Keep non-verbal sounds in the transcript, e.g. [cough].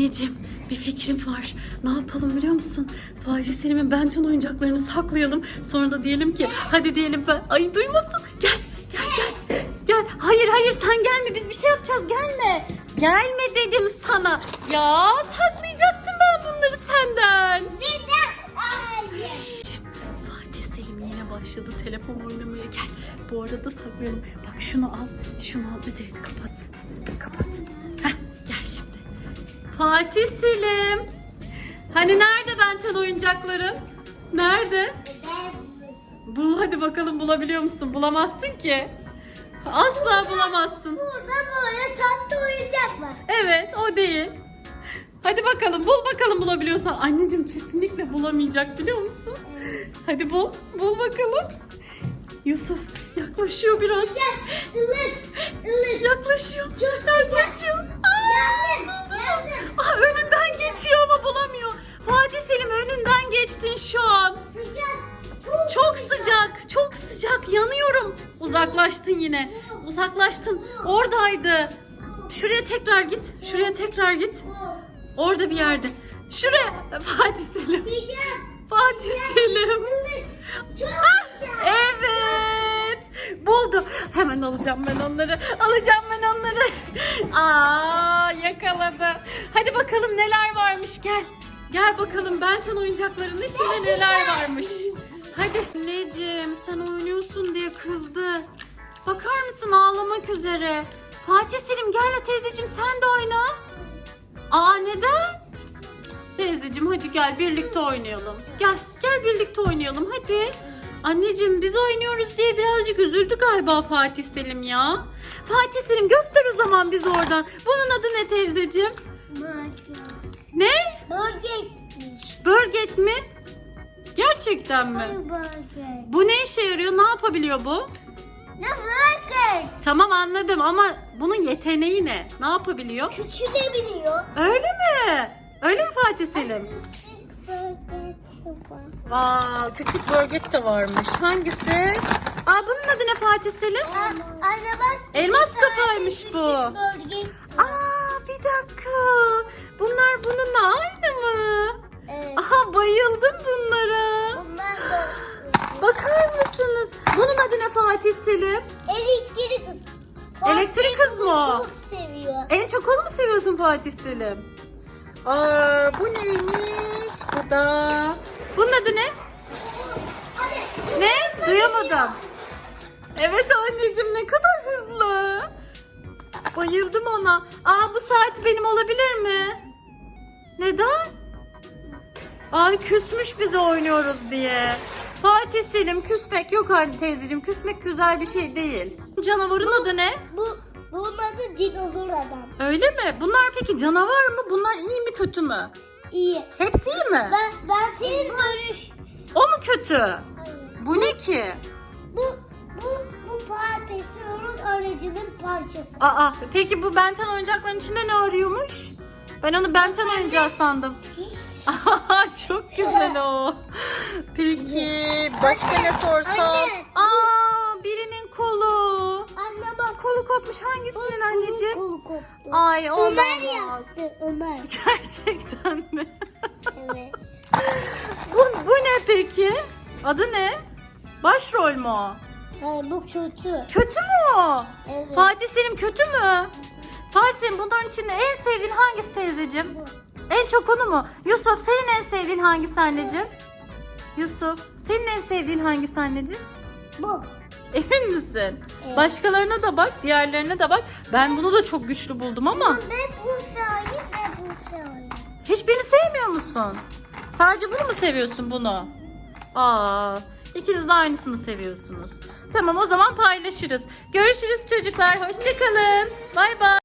Anneciğim bir fikrim var. Ne yapalım biliyor musun? Fatih Selim'in Bencan oyuncaklarını saklayalım. Sonra da diyelim ki hadi diyelim ben. Ay duymasın. Gel gel gel. Gel. Hayır hayır sen gelme biz bir şey yapacağız gelme. Gelme dedim sana. Ya saklayacaktım ben bunları senden. Neden? Hayır. Fatih Selim yine başladı telefon oynamaya gel. Bu arada saklayalım. Bak şunu al. Şunu al üzerini kapat. Kapat. Fatih Selim. Hani nerede benten oyuncakların? Nerede? Bul hadi bakalım bulabiliyor musun? Bulamazsın ki. Asla bulamazsın. burada böyle tatlı oyuncak var. Evet o değil. Hadi bakalım bul bakalım bulabiliyorsan. Anneciğim kesinlikle bulamayacak biliyor musun? Hadi bul. Bul bakalım. Yusuf yaklaşıyor biraz. Yaklaşıyor. Çok yaklaşıyor. Aa, Geldim. buldu. Geldim. Aa, önünden geçiyor ama bulamıyor. Fatih Selim geçtin şu an. Sıcak. Çok, sıcak, çok sıcak. Yanıyorum. Uzaklaştın yine. Uzaklaştın. Oradaydı. Şuraya tekrar git. Şuraya tekrar git. Orada bir yerde. Şuraya. Fatih Selim. Fatih Selim. Ah. Evet. Buldu. Hemen alacağım ben onları. Alacağım ben onları. Aa yakaladı. Hadi bakalım neler varmış gel. Gel bakalım Benten oyuncaklarının içinde neler varmış. Hadi. Anneciğim sen oynuyorsun diye kızdı. Bakar mısın ağlamak üzere. Fatih Selim gel teyzeciğim sen de oyna. Aa neden? Teyzeciğim hadi gel birlikte oynayalım. Gel, gel birlikte oynayalım hadi. Anneciğim biz oynuyoruz diye birazcık üzüldü galiba Fatih Selim ya. Fatih Selim göster o zaman biz oradan. Bunun adı ne teyzeciğim? Ne? Burgermiş. Burget mi? Gerçekten mi? Burger. Bu ne işe yarıyor? Ne yapabiliyor bu? Ne burger? Tamam anladım ama bunun yeteneği ne? Ne yapabiliyor? Küçülebiliyor. Öyle mi? Öyle mi Fatih Selim? Vaa küçük burget de varmış. Hangisi? Aa bunun adı ne Fatih Selim? Anne bak. Elmas kafaymış küçük bu. Burger. Aa bir dakika. Bunlar bununla Elektrik hız. Elektrik hız bunu mı? Çok seviyor. En çok onu mu seviyorsun Fatih Selim? Aa bu neymiş? Bu da. Bunun adı ne? Anne, Ne? Duyamadım. Evet anneciğim ne kadar hızlı. Bayıldım ona. Aa bu saat benim olabilir mi? Neden? Ay küsmüş bize oynuyoruz diye. Fatih Selim küsmek yok anne teyzeciğim. Küsmek güzel bir şey değil. Canavarın adı ne? Bu bunun adı dinozor adam. Öyle mi? Bunlar peki canavar mı? Bunlar iyi mi kötü mü? İyi. Hepsi iyi mi? Ben ben senin dönüş. O mu kötü? Bu ne ki? Bu bu bu petrolün aracının parçası. Aa, peki bu Benten oyuncakların içinde ne arıyormuş? Ben onu Benten oyuncağı sandım. [laughs] çok güzel o. Peki başka ne sorsam? Anne. Aa, birinin kolu. Anne bak. Kolu kopmuş hangisinin anneciğim? Kolu koptu. Ay Ömer olamaz. yaptı. Ömer. [laughs] Gerçekten mi? Evet. [laughs] bu, bu ne peki? Adı ne? Başrol mu o? Hayır bu kötü. Kötü mü o? Evet. Fatih Selim kötü mü? Fatih Selim bunların içinde en sevdiğin hangisi teyzeciğim? En çok onu mu? Yusuf senin en sevdiğin hangisi anneciğim? Yusuf senin en sevdiğin hangisi anneciğim? Bu. Emin misin? Evet. Başkalarına da bak, diğerlerine de bak. Ben bunu da çok güçlü buldum ama Ne bu şahit ne bu şahit. hiçbirini sevmiyor musun? Sadece bunu mu seviyorsun bunu? Aa, ikiniz de aynısını seviyorsunuz. Tamam o zaman paylaşırız. Görüşürüz çocuklar. Hoşçakalın. Bay bay.